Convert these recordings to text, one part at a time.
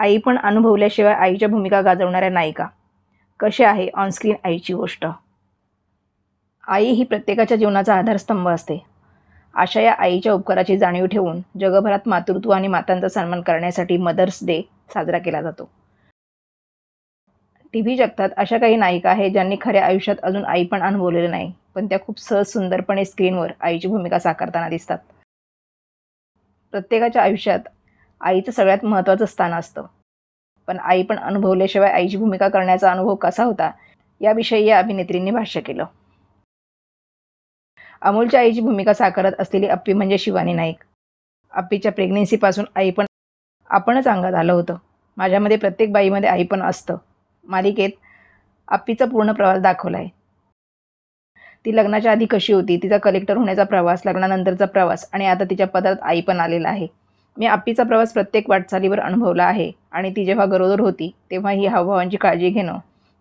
आई पण अनुभवल्याशिवाय आईच्या भूमिका गाजवणाऱ्या नायिका. कशी आहे ऑनस्क्रीन आईची गोष्ट? आई ही प्रत्येकाच्या जीवनाचा आधारस्तंभ असते. अशा या आईच्या उपकाराची जाणीव ठेवून जगभरात मातृत्व आणि मातांचा सन्मान करण्यासाठी मदर्स डे साजरा केला जातो. टी व्ही जगतात अशा काही नायिका आहेत ज्यांनी खऱ्या आयुष्यात अजून आई पण अनुभवलेलं नाही पण त्या खूप सहज सुंदरपणे स्क्रीनवर आईची भूमिका साकारताना दिसतात. प्रत्येकाच्या आयुष्यात आईचं सगळ्यात महत्त्वाचं स्थान असतं. पण आई पण अनुभवल्याशिवाय आईची भूमिका करण्याचा अनुभव कसा होता याविषयी या अभिनेत्रींनी भाष्य केलं. अमोलच्या आईची भूमिका साकारत असलेली अप्पी म्हणजे शिवानी नाईक. अप्पीच्या प्रेग्नेन्सीपासून आई पण आपणच अंगात आलं होतं. माझ्यामध्ये प्रत्येक बाईमध्ये आई पण असतं. मालिकेत अप्पीचा पूर्ण प्रवास दाखवला आहे ती लग्नाच्या आधी कशी होती तिचा कलेक्टर होण्याचा प्रवास लग्नानंतरचा प्रवास आणि आता तिच्या पदात आई पण आलेला आहे. मी अप्पीचा प्रवास प्रत्येक वाटचालीवर अनुभवला आहे आणि ती जेव्हा गरोदर होती तेव्हा ही हावभावांची काळजी घेणं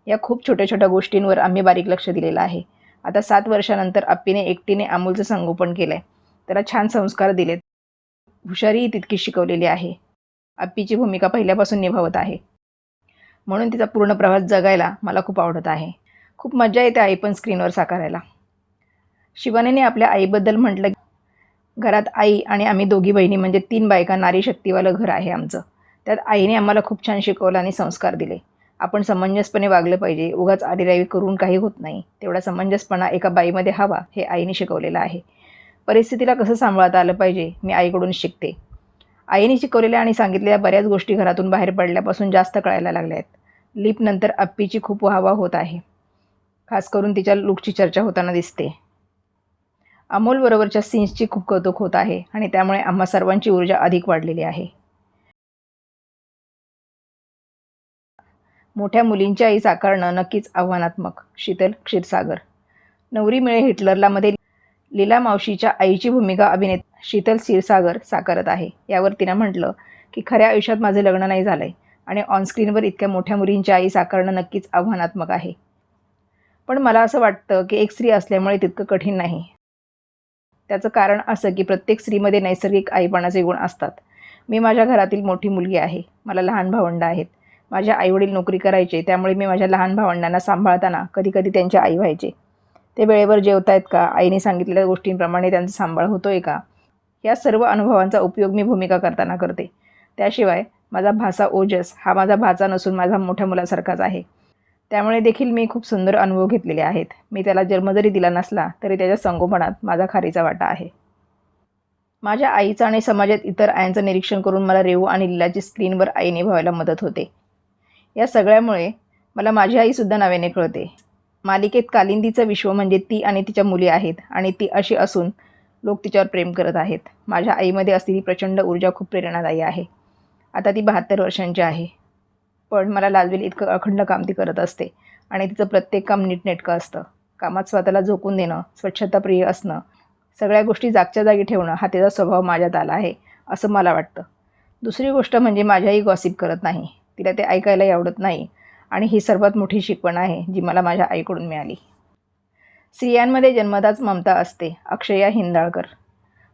या खूप छोट्या छोट्या गोष्टींवर आम्ही बारीक लक्ष दिलेलं आहे. आता सात वर्षानंतर अप्पीने एकटीने अमूलचं संगोपन केलं आहे त्याला छान संस्कार दिलेत. हुशारीही तितकी शिकवलेली आहे. आप्पीची भूमिका पहिल्यापासून निभावत आहे. म्हणून तिचा पूर्ण प्रवास जगायला मला खूप आवडत आहे. खूप मजा येते आई पण स्क्रीनवर साकारायला. शिवानीने आपल्या आईबद्दल म्हटलं घरात आई आणि आम्ही दोघी बहिणी म्हणजे तीन बायका नारी शक्तीवालं घर आहे आमचं. त्यात आईने आम्हाला खूप छान शिकवलं आणि संस्कार दिले. आपण समंजसपणे वागलं पाहिजे. उगाच आदिरावी करून काही होत नाही. तेवढा समंजसपणा एका बाईमध्ये हवा हे आईने शिकवलेलं आहे. परिस्थितीला कसं सांभाळता आलं पाहिजे मी आईकडून शिकते. आईने शिकवलेल्या आणि सांगितलेल्या बऱ्याच गोष्टी घरातून बाहेर पडल्यापासून जास्त कळायला लागल्या आहेत लिपनंतर अप्पीची खूप वाहवा होत आहे. खास करून तिच्या लुकची चर्चा होताना दिसते. अमोलबरोबरच्या सीन्सची खूप कौतुक होत आहे आणि त्यामुळे आम्हा सर्वांची ऊर्जा अधिक वाढलेली आहे. मोठ्या मुलींची आई साकारणं नक्कीच आव्हानात्मक. शीतल क्षीरसागर. नवरी मिळे हिटलरला मध्ये लीला मावशीच्या आईची भूमिका अभिनेत शीतल क्षीरसागर साकारत आहे. यावर तिनं म्हटलं की खऱ्या आयुष्यात माझं लग्न नाही झालं आहे आणि ऑनस्क्रीनवर इतक्या मोठ्या मुलींच्या आई साकारणं नक्कीच आव्हानात्मक आहे. पण मला असं वाटतं की एक स्त्री असल्यामुळे तितकं कठीण नाही. त्याचं कारण असं की प्रत्येक स्त्रीमध्ये नैसर्गिक आईपणाचे गुण असतात. मी माझ्या घरातील मोठी मुलगी आहे. मला लहान भावंडं आहेत. माझ्या आईवडील नोकरी करायचे त्यामुळे मी माझ्या लहान भावंडांना सांभाळताना कधीकधी त्यांचे आई व्हायचे. ते वेळेवर जेवतायत का? आईने सांगितलेल्या गोष्टींप्रमाणे त्यांचा सांभाळ होतो आहे का? या सर्व अनुभवांचा उपयोग मी भूमिका करताना करते. त्याशिवाय माझा भासा ओजस हा माझा भाचा नसून माझा मोठ्या मुलासारखाच आहे. त्यामुळे देखील मी खूप सुंदर अनुभव घेतलेले आहेत. मी त्याला जन्म जरी दिला नसला तरी त्याच्या संगोपनात माझा खारीचा वाटा आहे. माझ्या आईचं आणि समाजात इतर आयांचं निरीक्षण करून मला रेवू आणि लिलाची स्क्रीनवर आई निभावायला मदत होते. या सगळ्यामुळे मला माझी आईसुद्धा नावेने कळते. मालिकेत कालिंदीचं विश्व म्हणजे ती आणि तिच्या मुली आहेत आणि ती अशी असून लोक तिच्यावर प्रेम करत आहेत. माझ्या आईमध्ये असलेली प्रचंड ऊर्जा खूप प्रेरणादायी आहे. आता ती बहात्तर वर्षांची आहे. पण मला लाजवेल इतकं अखंड काम ती करत असते. आणि तिचं प्रत्येक काम नीटनेटकं असतं. कामात स्वतःला झोकून देणं स्वच्छताप्रिय असणं सगळ्या गोष्टी जागच्या जागी ठेवणं हा तिचा स्वभाव माझ्यात आला आहे असं मला वाटतं. दुसरी गोष्ट म्हणजे माझ्याही गॉसिप करत नाही. तिला ते ऐकायलाही आवडत नाही. आणि ही सर्वात मोठी शिकवण आहे जी मला माझ्या आईकडून मिळाली. स्त्रियांमध्ये जन्मदाच ममता असते अक्षया हिंदाळकर.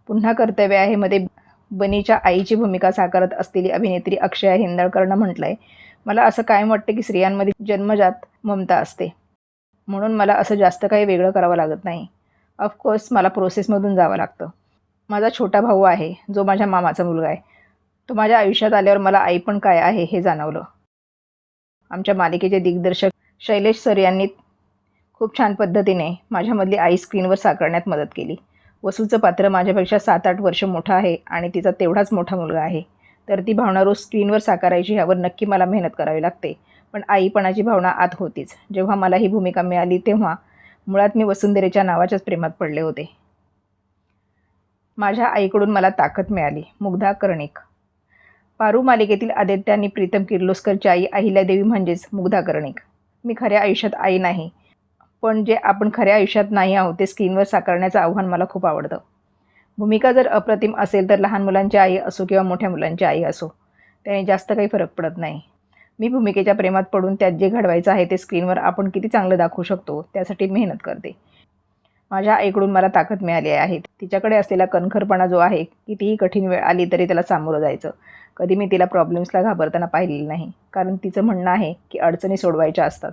पुन्हा कर्तव्य आहे मध्ये बनीच्या आईची भूमिका साकारत असलेली अभिनेत्री अक्षया हिंदाळकरनं म्हटलं आहे मला असं कायम वाटतं की स्त्रियांमध्ये जन्मजात ममता असते. म्हणून मला असं जास्त काही वेगळं करावं लागत नाही. ऑफकोर्स मला प्रोसेसमधून जावं लागतं. माझा छोटा भाऊ आहे जो माझ्या मामाचा मुलगा आहे. तो माझ्या आयुष्यात आल्यावर मला आई पण काय आहे हे जाणवलं. आमच्या मालिकेचे दिग्दर्शक शैलेश सर यांनी खूप छान पद्धतीने माझ्यामधली आई स्क्रीनवर साकारण्यात मदत केली. वसूचं पात्र माझ्यापेक्षा सात आठ वर्ष मोठं आहे आणि तिचा तेवढाच मोठा मुलगा आहे. तर ती भावना रोज स्क्रीनवर साकारायची ह्यावर नक्की मला मेहनत करावी लागते. पण आईपणाची भावना आत होतीच. जेव्हा मला ही भूमिका मिळाली तेव्हा मुळात मी वसुंधरेच्या नावाच्याच प्रेमात पडले होते. माझ्या आईकडून मला ताकद मिळाली. मुग्धा कर्णिक. पारू मालिकेतील आदित्य आणि प्रीतम किर्लोस्करची आई अहिल्यादेवी म्हणजेच मुग्धा कर्णिक. मी खऱ्या आयुष्यात आई नाही. पण जे आपण खऱ्या आयुष्यात नाही आहोत ते स्क्रीनवर साकारण्याचं आव्हान मला खूप आवडतं. भूमिका जर अप्रतिम असेल तर लहान मुलांची आई असो किंवा मोठ्या मुलांची आई असो त्याने जास्त काही फरक पडत नाही. मी भूमिकेच्या प्रेमात पडून त्यात जे घडवायचं आहे ते स्क्रीनवर आपण किती चांगलं दाखवू शकतो त्यासाठी मेहनत करते. माझ्या आईकडून मला ताकद मिळाली आहे. तिच्याकडे असलेला कणखरपणा जो आहे कितीही कठीण वेळ आली तरी त्याला सामोरं जायचं. कधी मी तिला प्रॉब्लेम्सला घाबरताना पाहिलेलं नाही कारण तिचं म्हणणं आहे की अडचणी सोडवायच्या असतात.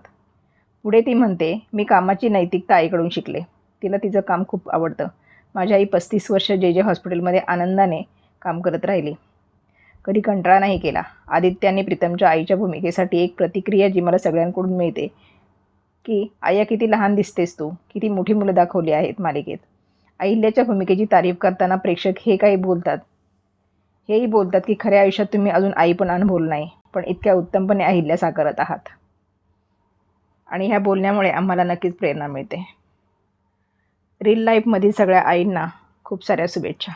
पुढे ती म्हणते मी कामाची नैतिकता आईकडून शिकले. तिला तिचं काम खूप आवडतं. माझी आई पस्तीस वर्ष जे जे हॉस्पिटलमध्ये आनंदाने काम करत राहिली. कधी कंटाळा नाही केला. आदित्याने प्रीतमच्या आईच्या भूमिकेसाठी एक प्रतिक्रिया जी मला सगळ्यांकडून मिळते की आया किती लहान दिसतेस तू. किती मोठी मुलं दाखवली आहेत मालिकेत. अहिल्याच्या भूमिकेची तारीफ करताना प्रेक्षक हे काही बोलतात. हेही बोलतात की खऱ्या आयुष्यात तुम्ही अजून आई पण अनुभवलं नाही पण इतक्या उत्तमपणे अहिल्या साकारत आहात. आणि ह्या बोलण्यामुळे आम्हाला नक्कीच प्रेरणा मिळते. रील लाईफमधील सगळ्या आईंना खूप साऱ्या शुभेच्छा.